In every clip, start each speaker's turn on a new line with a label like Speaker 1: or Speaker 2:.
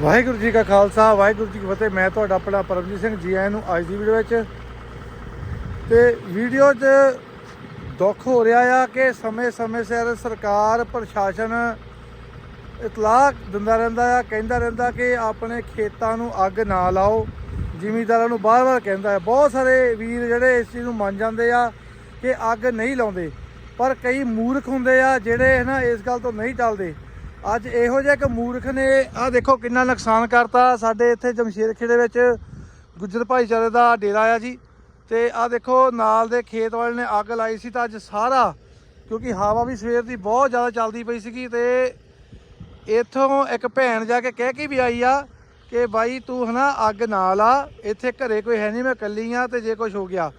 Speaker 1: ਵਾਹਿਗੁਰੂ ਜੀ ਕਾ ਖਾਲਸਾ, ਵਾਹਿਗੁਰੂ ਜੀ ਕੀ ਫਤਿਹ। ਮੈਂ ਤੁਹਾਡਾ ਆਪਣਾ ਪਰਮਜੀਤ ਸਿੰਘ ਜੀ ਆਇਆਂ ਨੂੰ ਅੱਜ ਦੀ ਵੀਡੀਓ ਵਿੱਚ। ਤੇ ਵੀਡੀਓ 'ਚ ਦੁੱਖ ਹੋ ਰਿਹਾ ਆ ਕਿ ਸਮੇਂ-ਸਮੇਂ ਸਿਰ ਸਰਕਾਰ, ਪ੍ਰਸ਼ਾਸਨ ਇਤਲਾਹ ਦਿੰਦਾ ਰਹਿੰਦਾ ਆ, ਕਹਿੰਦਾ ਰਹਿੰਦਾ ਕਿ ਆਪਣੇ ਖੇਤਾਂ ਨੂੰ ਅੱਗ ਨਾ ਲਾਓ। ਜ਼ਿਮੀਂਦਾਰਾਂ ਨੂੰ ਬਾਰ-ਬਾਰ ਕਹਿੰਦਾ ਹੈ ਬਹੁਤ ਸਾਰੇ ਵੀਰ ਜਿਹੜੇ ਇਸ ਚੀਜ਼ ਨੂੰ ਮੰਨ ਜਾਂਦੇ ਆ ਕਿ ਅੱਗ ਨਹੀਂ ਲਾਉਂਦੇ। ਪਰ ਕਈ ਮੂਰਖ ਹੁੰਦੇ ਆ ਜਿਹੜੇ ਨਾ ਇਸ ਗੱਲ ਤੋਂ ਨਹੀਂ ਟਲਦੇ। ਅੱਜ ਇਹੋ ਜਿਹੇ ਇੱਕ ਮੂਰਖ ਨੇ, ਆਹ ਦੇਖੋ ਕਿੰਨਾ ਨੁਕਸਾਨ ਕਰਤਾ। ਸਾਡੇ ਇੱਥੇ ਜਮਸ਼ੇਰ ਖੇੜੇ ਵਿੱਚ ਗੁੱਜਰ ਭਾਈਚਾਰੇ ਦਾ ਡੇਰਾ ਆ ਜੀ। ਤੇ ਆਹ ਦੇਖੋ, ਨਾਲ ਦੇ ਖੇਤ ਵਾਲੇ ਨੇ ਅੱਗ ਲਾਈ ਸੀ ਤਾਂ ਅੱਜ ਸਾਰਾ, ਕਿਉਂਕਿ ਹਵਾ ਵੀ ਸਵੇਰ ਦੀ ਬਹੁਤ ਜ਼ਿਆਦਾ ਚੱਲਦੀ ਪਈ ਸੀਗੀ ਤੇ ਇੱਥੋਂ ਇੱਕ ਭੈਣ ਜਾ ਕੇ ਕਹਿ ਕੇ ਵੀ ਆਈ ਆ ਕਿ ਬਾਈ ਤੂੰ ਹਨਾ ਅੱਗ ਨਾ ਲਾ ਇੱਥੇ ਘਰੇ ਕੋਈ ਹੈ ਨਹੀਂ ਮੈਂ ਇਕੱਲੀ ਆ ਤੇ ਜੇ ਕੁਝ ਹੋ ਗਿਆ।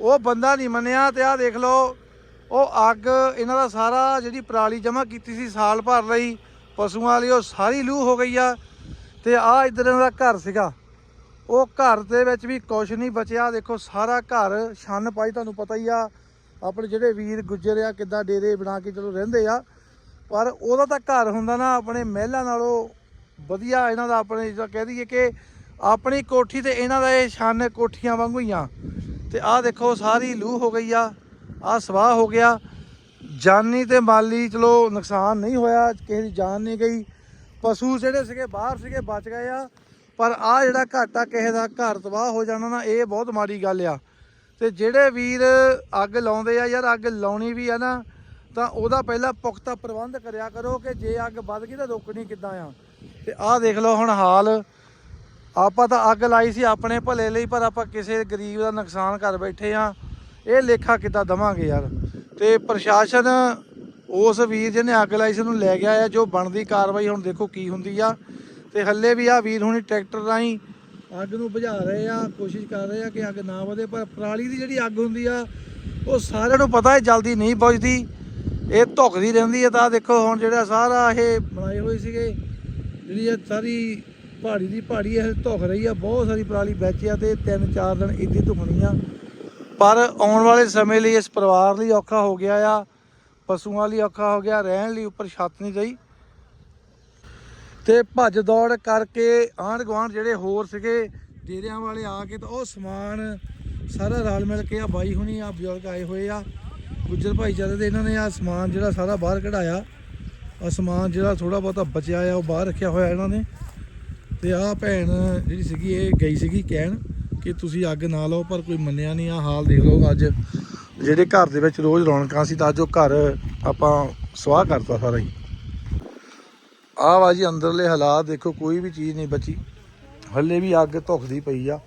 Speaker 1: ਉਹ ਬੰਦਾ ਨਹੀਂ ਮੰਨਿਆ ਤੇ ਆਹ ਦੇਖ ਲਓ, ਉਹ ਅੱਗ ਇਹਨਾਂ ਦਾ ਸਾਰਾ ਜਿਹੜੀ ਪਰਾਲੀ ਜਮ੍ਹਾਂ ਕੀਤੀ ਸੀ ਸਾਲ ਭਰ ਲਈ ਪਸ਼ੂਆਂ ਲਈ ਉਹ ਸਾਰੀ ਲੂ ਹੋ ਗਈ ਆ ਤੇ ਆ ਇਧਰ ਦਾ ਘਰ ਸੀਗਾ। ਉਹ ਘਰ ਦੇ ਵਿੱਚ ਵੀ ਕੁਝ ਨਹੀਂ ਬਚਿਆ। ਦੇਖੋ, ਸਾਰਾ ਘਰ ਛੰਨ ਪਾਈ, ਤੁਹਾਨੂੰ ਪਤਾ ਹੀ ਆ, ਆਪਣੇ ਜਿਹੜੇ ਵੀਰ ਗੁੱਜਰ ਆ, ਕਿੱਦਾਂ ਡੇਰੇ ਬਣਾ ਕੇ ਚਲੋ ਰਹਿੰਦੇ ਆ। ਪਰ ਉਹਦਾ ਤਾਂ ਘਰ ਹੁੰਦਾ ਨਾ, ਆਪਣੇ ਮਹਿਲਾਂ ਨਾਲੋਂ ਵਧੀਆ ਇਹਨਾਂ ਦਾ ਆਪਣੇ ਜਿਹੜਾ ਕਹਿ ਦਈਏ ਕਿ ਆਪਣੀ ਕੋਠੀ ਤੇ ਇਹਨਾਂ ਦਾ ਇਹ ਛੰਨ ਕੋਠੀਆਂ ਵਾਂਗੂ ਹੀ ਆ। ਤੇ ਆਹ ਦੇਖੋ, ਸਾਰੀ ਲੂ ਹੋ ਗਈ ਆ, ਆਹ ਸਵਾਹ ਹੋ ਗਿਆ। ਜਾਨੀ ਤੇ ਮਾਲੀ ਚਲੋ ਨੁਕਸਾਨ ਨਹੀਂ ਹੋਇਆ, ਕਿਸੇ ਦੀ ਜਾਨ ਨਹੀਂ ਗਈ। ਪਸ਼ੂ ਜਿਹੜੇ ਸੀਗੇ, ਬਾਹਰ ਸੀਗੇ, ਬਚ ਗਏ ਆ। ਪਰ ਆ ਜਿਹੜਾ ਘਾਟਾ ਕਿਸੇ ਦਾ ਘਰ ਤਬਾਹ ਹੋ ਜਾਣਾ ਨਾ, ਇਹ ਬਹੁਤ ਮਾੜੀ ਗੱਲ ਆ। ਤੇ ਜਿਹੜੇ ਵੀਰ ਅੱਗ ਲਾਉਂਦੇ ਆ, ਯਾਰ ਅੱਗ ਲਾਉਣੀ ਵੀ ਆ ਨਾ, ਤਾਂ ਉਹਦਾ ਪਹਿਲਾਂ ਪੁਖਤਾ ਪ੍ਰਬੰਧ ਕਰਿਆ ਕਰੋ ਕਿ ਜੇ ਅੱਗ ਵੱਧ ਗਈ ਤਾਂ ਰੋਕਣੀ ਕਿੱਦਾਂ ਆ। ਤੇ ਆਹ ਦੇਖ ਲਓ ਹੁਣ ਹਾਲ। ਆਪਾਂ ਤਾਂ ਅੱਗ ਲਾਈ ਸੀ ਆਪਣੇ ਭਲੇ ਲਈ, ਪਰ ਆਪਾਂ ਕਿਸੇ ਗਰੀਬ ਦਾ ਨੁਕਸਾਨ ਕਰ ਬੈਠੇ ਆ। ਇਹ ਲੇਖਾ ਕਿੱਦਾਂ ਦਵਾਂਗੇ ਯਾਰ? ਤੇ ਪ੍ਰਸ਼ਾਸਨ ਉਸ ਵੀਰ ਜਿਹਨੇ ਅੱਗ ਲਾਈ ਸੀ, ਉਹਨੂੰ ਲੈ ਗਿਆ ਆ ਜੋ ਬਣਦੀ ਕਾਰਵਾਈ ਹੁਣ ਦੇਖੋ ਕੀ ਹੁੰਦੀ ਆ। ਤੇ ਹੱਲੇ ਵੀ ਆ ਵੀਰ ਹੁਣੀ ਟਰੈਕਟਰ ਰਾਹੀਂ ਅੱਗ ਨੂੰ ਬੁਝਾ ਰਹੇ ਆ, ਕੋਸ਼ਿਸ਼ ਕਰ ਰਹੇ ਆ ਕਿ ਅੱਗ ਨਾ ਵਧੇ, ਪਰ ਪਰਾਲੀ ਦੀ ਜਿਹੜੀ ਅੱਗ ਹੁੰਦੀ ਆ, ਉਹ ਸਾਰਿਆਂ ਨੂੰ ਪਤਾ ਹੈ, ਜਲਦੀ ਨਹੀਂ ਬੁਝਦੀ। ਇਹ ਧੁੱਕਦੀ ਰਹਿੰਦੀ ਹੈ ਤਾਂ ਦੇਖੋ ਹੁਣ ਜਿਹੜਾ ਸਾਰਾ ਇਹ ਬਣਾਏ ਹੋਏ ਸੀਗੇ, ਜਿਹੜੀ ਇਹ ਸਾਰੀ ਪਹਾੜੀ ਦੀ ਪਹਾੜੀ, ਇਹ ਧੁੱਕ ਰਹੀ ਆ, ਬਹੁਤ ਸਾਰੀ ਪਰਾਲੀ ਵਿੱਚ ਆ ਤੇ ਤਿੰਨ ਚਾਰ ਦਿਨ ਇੱਦੀ ਧੁਖਣੀ ਆ। ਪਰ ਆਉਣ ਵਾਲੇ ਸਮੇਂ ਲਈ ਇਸ ਪਰਿਵਾਰ ਲਈ ਔਖਾ ਹੋ ਗਿਆ ਆ, ਪਸ਼ੂਆਂ ਲਈ ਔਖਾ ਹੋ ਗਿਆ, ਰਹਿਣ ਲਈ ਉੱਪਰ ਛੱਤ ਨਹੀਂ ਰਹੀ ਤੇ ਭੱਜ ਦੌੜ ਕਰਕੇ ਆਂਢ ਗੁਆਂਢ ਜਿਹੜੇ ਹੋਰ ਸੀਗੇ, ਡੇਰਿਆਂ ਵਾਲੇ ਆ ਕੇ ਤਾਂ ਉਹ ਸਮਾਨ ਸਾਰਾ ਰਲ ਮਿਲ ਕੇ ਆ ਬਾਈ ਹੁਣੀ ਆ, ਬਜ਼ੁਰਗ ਆਏ ਹੋਏ ਆ। ਗੁੱਜਰ ਭਾਈਚਾਰੇ ਦੇ ਇਹਨਾਂ ਨੇ ਆ ਸਮਾਨ ਜਿਹੜਾ ਸਾਰਾ ਬਾਹਰ ਕਢਾਇਆ। ਆ ਸਮਾਨ ਜਿਹੜਾ ਥੋੜਾ ਬਹੁਤਾ ਬਚਿਆ ਆ, ਉਹ ਬਾਹਰ ਰੱਖਿਆ ਹੋਇਆ ਇਹਨਾਂ ਨੇ। ਤੇ ਆ ਭੈਣ ਜਿਹੜੀ ਸੀਗੀ, ਇਹ ਗਈ ਸੀਗੀ ਕਹਿਣ ਕਿ ਤੁਸੀਂ ਅੱਗ ਨਾ ਲਾਓ, ਪਰ ਕੋਈ ਮੰਨਿਆ ਨਹੀਂ ਆ ਹਾਲ ਦੇਖ ਲਓ ਅੱਜ। ਜਿਹੜੇ ਘਰ ਦੇ ਵਿੱਚ ਰੋਜ਼ ਰੌਣਕਾਂ ਸੀ, ਤਾਂ ਅੱਜ ਉਹ ਘਰ ਆਪਾਂ ਸਵਾਹ ਕਰਤਾ ਸਾਰਾ ਹੀ। ਆਹ ਵਾ ਜੀ, ਅੰਦਰਲੇ ਹਾਲਾਤ ਦੇਖੋ, ਕੋਈ ਵੀ ਚੀਜ਼ ਨਹੀਂ ਬਚੀ। ਹੱਲੇ ਵੀ ਅੱਗ ਧੁਖਦੀ ਪਈ ਆ।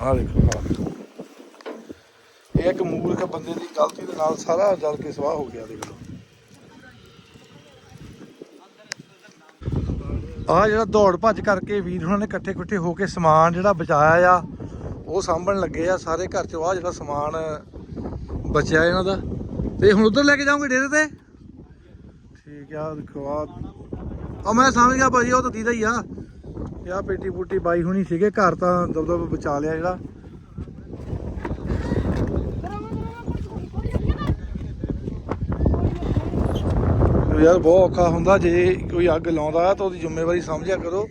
Speaker 1: ਆਹ ਦੇਖੋ ਇਹ ਇੱਕ ਮੂਰਖ ਬੰਦੇ ਦੀ ਗਲਤੀ ਦੇ ਨਾਲ ਸਾਰਾ ਜਲ ਕੇ ਸਵਾਹ ਹੋ ਗਿਆ, ਦੇਖੋ ਆ ਜਿਹੜਾ ਦੌੜ ਭੱਜ ਕਰਕੇ ਵੀਰ ਉਹਨਾਂ ਨੇ ਇਕੱਠੇ ਇਕੱਠੇ ਹੋ ਕੇ ਸਮਾਨ ਜਿਹੜਾ ਬਚਾਇਆ ਆ ਉਹ ਸਾਂਭਣ ਲੱਗੇ ਆ ਸਾਰੇ ਘਰ ਚੋਂ ਆ ਜਿਹੜਾ ਸਮਾਨ ਬਚਿਆ ਇਹਨਾਂ ਦਾ। ਤੇ ਹੁਣ ਉਧਰ ਲੈ ਕੇ ਜਾਓਗੇ ਡੇਰੇ ਤੇ? ਠੀਕ ਆ ਦੇਖੋ ਆ। ਆ ਮੈਂ ਸਮਝ ਗਿਆ ਭਾਜੀ ਉਹ ਤਾਂ ਦੀਦਾ ਹੀ ਆ। ਇਹ ਆ ਪੇਟੀ ਪੂਟੀ ਬਾਈ ਹੁਣੀ ਸੀਗੇ ਘਰ ਤਾਂ ਦਬ ਦਬ ਬਚਾ ਲਿਆ ਜਿਹੜਾ। ਯਾਰ ਬਹੁਤ ਔਖਾ ਹੁੰਦਾ, ਜੇ ਕੋਈ ਅੱਗ ਲਾਉਂਦਾ ਆ ਤਾਂ ਉਹਦੀ ਜ਼ਿੰਮੇਵਾਰੀ ਸਮਝਿਆ ਕਰੋ।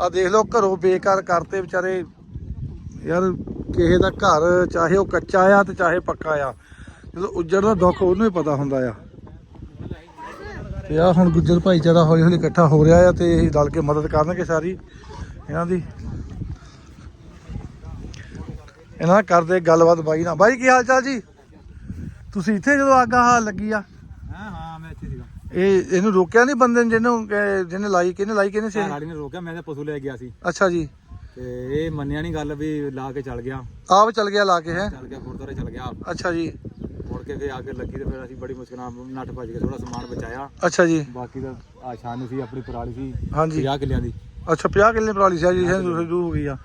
Speaker 1: ਆ ਦੇਖ ਲਓ ਘਰੋਂ ਬੇਕਾਰ ਕਰਤੇ ਵਿਚਾਰੇ। ਯਾਰ ਕਿਸੇ ਦਾ ਘਰ ਚਾਹੇ ਉਹ ਕੱਚਾ ਆ ਤੇ ਚਾਹੇ ਪੱਕਾ ਆ, ਜਦੋਂ ਉੱਜੜ ਦਾ ਦੁੱਖ ਉਹਨੂੰ ਹੀ ਪਤਾ ਹੁੰਦਾ ਆ। ਤੇ ਆ ਹੁਣ ਗੁੱਜਰ ਭਾਈਚਾਰਾ ਹੌਲੀ ਹੌਲੀ ਇਕੱਠਾ ਹੋ ਰਿਹਾ ਆ ਤੇ ਇਹ ਰਲ ਕੇ ਮਦਦ ਕਰਨਗੇ ਸਾਰੀ ਇਹਨਾਂ ਦੀ। ਇਹਨਾਂ ਕਰਦੇ ਗੱਲਬਾਤ ਬਾਈ ਨਾਲ। ਬਾਈ, ਕੀ ਹਾਲ ਚਾਲ ਜੀ? ਤੁਸੀਂ ਇੱਥੇ ਜਦੋਂ ਅੱਗ ਆਹ ਲੱਗੀ ਆ?
Speaker 2: ਹਾਂ ਹਾਂ, ਮੈਂ ਇੱਥੇ ਸੀਗਾ।
Speaker 1: ਇਹ ਇਹਨੂੰ ਰੋਕਿਆ ਨਹੀਂ ਬੰਦੇ ਨੇ ਜਿਹਨੂੰ ਕਿ- ਜਿਹਨੇ ਲਾਈ ਕਿਹਨੇ ਲਾਈ ਕਿਹਨੇ ਸੀ
Speaker 2: ਵਾਲੀ ਨੇ ਰੋਕਿਆ ਮੈਂ ਤਾਂ ਪਸ਼ੂ ਲੈ ਗਿਆ ਸੀ।
Speaker 1: ਅੱਛਾ ਜੀ।
Speaker 2: ਤੇ ਇਹ ਮੰਨਿਆ ਨਹੀਂ ਗੱਲ ਵੀ ਲਾ ਕੇ ਚੱਲ ਗਿਆ।
Speaker 1: ਆਪ ਚੱਲ ਗਿਆ ਲਾ ਕੇ ਹੈ?
Speaker 2: ਚੱਲ ਗਿਆ ਗੁਰਦੁਆਰੇ ਚੱਲ ਗਿਆ।
Speaker 1: ਅੱਛਾ ਜੀ।
Speaker 2: ਮੁੜ ਕੇ ਫੇ ਅੱਗ ਲੱਗੀ ਤੇ ਫਿਰ ਅਸੀਂ ਬੜੀ ਮੁਸ਼ਕਲ ਨਾਲ ਨੱਠ ਭੱਜ ਕੇ ਥੋੜਾ ਸਮਾਨ ਬਚਾਇਆ।
Speaker 1: ਅੱਛਾ ਜੀ।
Speaker 2: ਬਾਕੀ ਤਾਂ ਆਸ਼ਾ ਨੂੰ ਸੀ ਆਪਣੀ ਪਰਾਲੀ ਸੀ
Speaker 1: ਹਾਂਜੀ।
Speaker 2: 50 ਕਿੱਲਿਆਂ ਦੀ।
Speaker 1: ਅੱਛਾ 50 ਕਿੱਲੇ ਪਰਾਲੀ ਸੀ ਜੀ ਸ਼ੁਰੂ ਹੋ ਗਈ ਆ।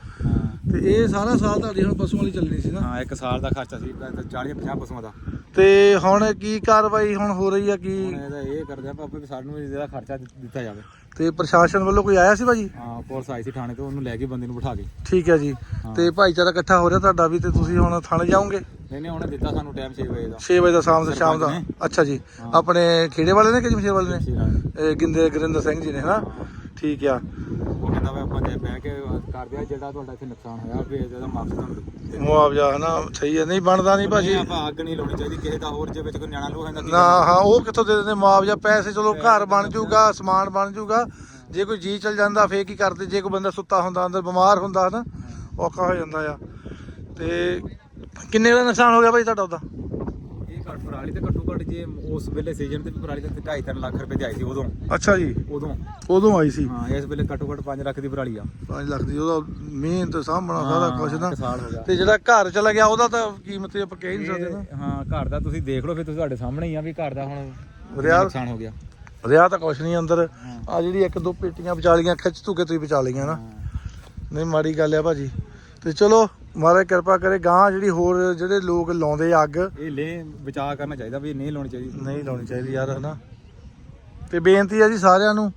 Speaker 1: ਤੇ ਇਹ ਸਾਰਾ ਸਾਲ ਤੁਹਾਡੀ ਹੁਣ ਪਸ਼ੂਆਂ ਲਈ ਚੱਲਣੀ ਸੀ ਨਾ?
Speaker 2: ਹਾਂ ਇੱਕ ਸਾਲ ਦਾ ਖਰਚਾ ਸੀ 40 50 ਪਸ਼ੂਆਂ ਦਾ।
Speaker 1: ਤੇ ਹੁਣ ਕੀ ਕਾਰਵਾਈ ਹੁਣ ਹੋ ਰਹੀ ਆ ਕੀ?
Speaker 2: ਹੁਣ ਇਹਦਾ ਇਹ ਕਰਦੇ ਆ ਪਾਪੇ ਵੀ ਸਾਨੂੰ ਵੀ ਇਹਦਾ ਖਰਚਾ ਦਿੱਤਾ ਜਾਵੇ।
Speaker 1: ਤੇ ਪ੍ਰਸ਼ਾਸਨ ਵੱਲੋਂ ਕੋਈ ਆਇਆ ਸੀ ਭਾਜੀ?
Speaker 2: ਹਾਂ ਪੁਲਿਸ ਆਈ ਸੀ ਥਾਣੇ ਤੋਂ ਉਹਨੂੰ ਲੈ ਕੇ ਬੰਦੇ ਨੂੰ ਬਿਠਾ ਕੇ।
Speaker 1: ਠੀਕ ਹੈ ਜੀ।
Speaker 2: ਹਾਂ।
Speaker 1: ਤੇ ਭਾਈਚਾਰਾ ਇਕੱਠਾ ਹੋ ਰਿਹਾ ਤੁਹਾਡਾ ਵੀ ਤੇ ਤੁਸੀਂ ਹੁਣ ਥਾਣੇ ਜਾਓਗੇ?
Speaker 2: ਨਹੀਂ ਨਹੀਂ ਉਹਨੇ ਦਿੱਤਾ ਸਾਨੂੰ ਟਾਈਮ 6 ਵਜੇ ਦਾ।
Speaker 1: 6 ਵਜੇ ਦਾ ਸ਼ਾਮ ਦਾ ਸ਼ਾਮ ਦਾ।
Speaker 2: ਸਰਪੰਚ
Speaker 1: ਅੱਛਾ ਜੀ।
Speaker 2: ਹਾਂ।
Speaker 1: ਆਪਣੇ ਖੇੜੇ ਵਾਲੇ ਨੇ ਕਿ ਜਮਸ਼ੇਰ ਵਾਲੇ ਨੇ?
Speaker 2: ਸ਼ੇਰਾਂ ਨੇ।
Speaker 1: ਇਹ ਗਿੰਦੇ ਗੁਰਿੰਦਰ ਸਿੰਘ ਜੀ ਨੇ ਹਨਾ? ਠੀਕ ਆ।
Speaker 2: ਉਹ ਕਹਿੰਦਾ ਵੀ ਆਪਾਂ ਜੇ ਬਹਿ ਕੇ ਕਰਦੇ ਆ ਜਿਹੜਾ ਤੁਹਾਡਾ ਇੱਥੇ ਨੁਕਸਾਨ ਹੋਇਆ ਵੀ ਇਹਦਾ ਮਾਫੀ ਤੁਹਾਨੂੰ ਦੇ
Speaker 1: ਮੁਆਵਜ਼ਾ ਹਨਾ ਸਹੀ ਹੈ ਨਹੀਂ ਬਣਦਾ ਨਹੀਂ ਭਾਜੀ।
Speaker 2: ਨਹੀਂ, ਆਪਾਂ ਅੱਗ ਨਹੀਂ ਲਾਉਣੀ ਚਾਹੀਦੀ ਕਿਸੇ ਦਾ ਹੋਰ ਜੇ ਵਿੱਚ ਕੋਈ ਨਿਆਣਾ ਲੋਕ ਹੁੰਦਾ
Speaker 1: ਨਾ ਹਾਂ ਉਹ ਕਿੱਥੋਂ ਦੇ ਦਿੰਦੇ? ਮੁਆਵਜ਼ਾ ਪੈਸੇ ਚਲੋ ਘਰ ਬਣ ਜਾਊਗਾ ਸਮਾਨ ਬਣ ਜਾਊਗਾ ਜੇ ਕੋਈ ਜੀ ਚਲ ਜਾਂਦਾ ਫੇਰ ਕੀ ਕਰਦੇ? ਜੇ ਕੋਈ ਬੰਦਾ ਸੁੱਤਾ ਹੁੰਦਾ ਅੰਦਰ ਬਿਮਾਰ ਹੁੰਦਾ ਹਨਾ ਔਖਾ ਹੋ ਜਾਂਦਾ ਆ। ਤੇ ਕਿੰਨੇ ਦਾ ਨੁਕਸਾਨ ਹੋ ਗਿਆ ਭਾਈ ਤੁਹਾਡਾ ਉਹਦਾ?
Speaker 2: ਘੱਟ ਪਰਾਲੀ ਤੇ ਘੱਟੋ ਘੱਟ ਜੇ ਉਸ ਵੇਲੇ ਸੀਜ਼ਨ ਤੇ ਵੀ ਪਰਾਲੀ ਤੇ 2.5 ਲੱਖ ਰੁਪਏ ਦੀ ਆਈ ਸੀ ਉਦੋਂ।
Speaker 1: ਅੱਛਾ ਜੀ।
Speaker 2: ਉਦੋਂ।
Speaker 1: ਉਦੋਂ ਆਈ ਸੀ?
Speaker 2: ਹਾਂ ਇਸ ਵੇਲੇ ਘੱਟੋ ਘੱਟ 5 ਲੱਖ ਦੀ ਪਰਾਲੀ ਆ।
Speaker 1: 5 ਲੱਖ ਦੀ ਉਹਦਾ ਮਿਹਨਤ ਸਾਹਮਣਾ ਸਾਰਾ ਕੁਝ ਨਾ।
Speaker 2: ਇੱਕ ਸਾਲ ਹੋ ਗਿਆ।
Speaker 1: ਤੇ ਜਿਹੜਾ ਘਰ ਚਲਾ ਗਿਆ ਉਹਦਾ ਤਾਂ ਕੀਮਤ ਆਪਾਂ ਕਹਿ ਨਹੀਂ ਸਕਦੇ ਨਾ।
Speaker 2: ਹਾਂ ਘਰ ਦਾ ਤੁਸੀਂ ਦੇਖ ਲਓ ਫਿਰ ਤੁਸੀਂ ਤੁਹਾਡੇ ਸਾਹਮਣੇ ਹੀ ਆ ਵੀ ਘਰ ਦਾ ਹੁਣ
Speaker 1: ਰਿਆ
Speaker 2: ਨੁਕਸਾਨ ਹੋ ਗਿਆ।
Speaker 1: ਰਿਆ ਤਾਂ ਕੁਝ ਨਹੀਂ ਅੰਦਰ। ਆ ਜਿਹੜੀ ਇੱਕ ਦੋ ਪੇਟੀਆਂ ਖਿੱਚ ਧੂ ਕੇ ਤੁਸੀਂ ਬਚਾ ਲਈਆਂ ਨਾ ਨਹੀਂ ਮਾੜੀ ਗੱਲ ਆ ਭਾਜੀ। ਤੇ ਚਲੋ ਮਹਾਰਾਜ ਕਿਰਪਾ ਕਰੇ ਗਾਂ ਜਿਹੜੀ ਹੋਰ ਜਿਹੜੇ ਲੋਕ ਲਾਉਂਦੇ ਅੱਗ
Speaker 2: ਇਹ ਲੈ ਬਚਾਅ ਕਰਨਾ ਚਾਹੀਦਾ ਵੀ ਨਹੀਂ ਲਾਉਣੀ ਚਾਹੀਦੀ।
Speaker 1: ਨਹੀਂ ਲਾਉਣੀ ਚਾਹੀਦੀ ਯਾਰ ਹਨਾ? ਤੇ ਬੇਨਤੀ ਆ ਜੀ ਸਾਰਿਆਂ ਨੂੰ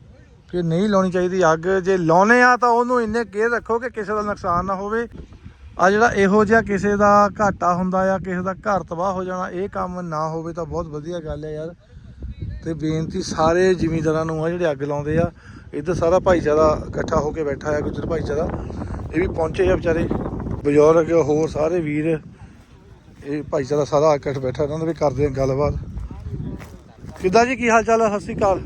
Speaker 1: ਕਿ ਨਹੀਂ ਲਾਉਣੀ ਚਾਹੀਦੀ ਅੱਗ। ਜੇ ਲਾਉਨੇ ਆ ਤਾਂ ਉਹਨੂੰ ਇੰਨੇ ਕੇਅਰ ਰੱਖੋ ਕਿ ਕਿਸੇ ਦਾ ਨੁਕਸਾਨ ਨਾ ਹੋਵੇ। ਆ ਜਿਹੜਾ ਇਹੋ ਜਿਹਾ ਕਿਸੇ ਦਾ ਘਾਟਾ ਹੁੰਦਾ ਆ ਕਿਸੇ ਦਾ ਘਰ ਤਬਾਹ ਹੋ ਜਾਣਾ ਇਹ ਕੰਮ ਨਾ ਹੋਵੇ ਤਾਂ ਬਹੁਤ ਵਧੀਆ ਗੱਲ ਹੈ ਯਾਰ। ਤੇ ਬੇਨਤੀ ਸਾਰੇ ਜ਼ਿਮੀਂਦਾਰਾਂ ਨੂੰ ਆ ਜਿਹੜੇ ਅੱਗ ਲਾਉਂਦੇ ਆ ਇੱਧਰ ਸਾਰਾ ਭਾਈਚਾਰਾ ਇਕੱਠਾ ਹੋ ਕੇ ਬੈਠਾ ਆ ਗੁੱਜਰ ਭਾਈਚਾਰਾ। ਇਹ ਵੀ ਪਹੁੰਚੇ ਆ ਵਿਚਾਰੇ। ਬਜ਼ੁਰਗ ਹੋਰ ਸਾਰੇ ਵੀਰ ਇਹ ਭਾਈਚਾਰਾ ਸਾਰਾ ਇਕੱਠ ਬੈਠਾ ਇਹਨਾਂ ਦੇ ਵੀ ਕਰਦੇ ਆ ਗੱਲਬਾਤ। ਕਿੱਦਾਂ ਜੀ ਕੀ ਹਾਲ ਚਾਲ ਹੈ ਸਤਿ ਸ਼੍ਰੀ ਅਕਾਲ।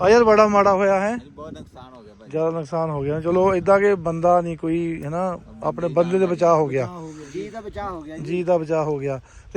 Speaker 1: ਆ ਯਾਰ ਬੜਾ ਮਾੜਾ ਹੋਇਆ ਹੈ।
Speaker 2: ਬਹੁਤ ਨੁਕਸਾਨ ਹੋ ਗਿਆ ਭਾਈ।
Speaker 1: ਜ਼ਿਆਦਾ ਨੁਕਸਾਨ ਹੋ ਗਿਆ। ਚਲੋ ਇਦਾਂ ਕਿ ਬੰਦਾ ਨਹੀਂ ਕੋਈ ਹੈ ਨਾ ਆਪਣੇ ਬੰਦੇ ਦੇ ਬਚਾਅ ਹੋ ਗਿਆ।
Speaker 3: ਜੀ ਦਾ ਬਚਾਅ ਹੋ ਗਿਆ
Speaker 1: ਜੀ ਦਾ ਬਚਾਅ ਹੋ ਗਿਆ।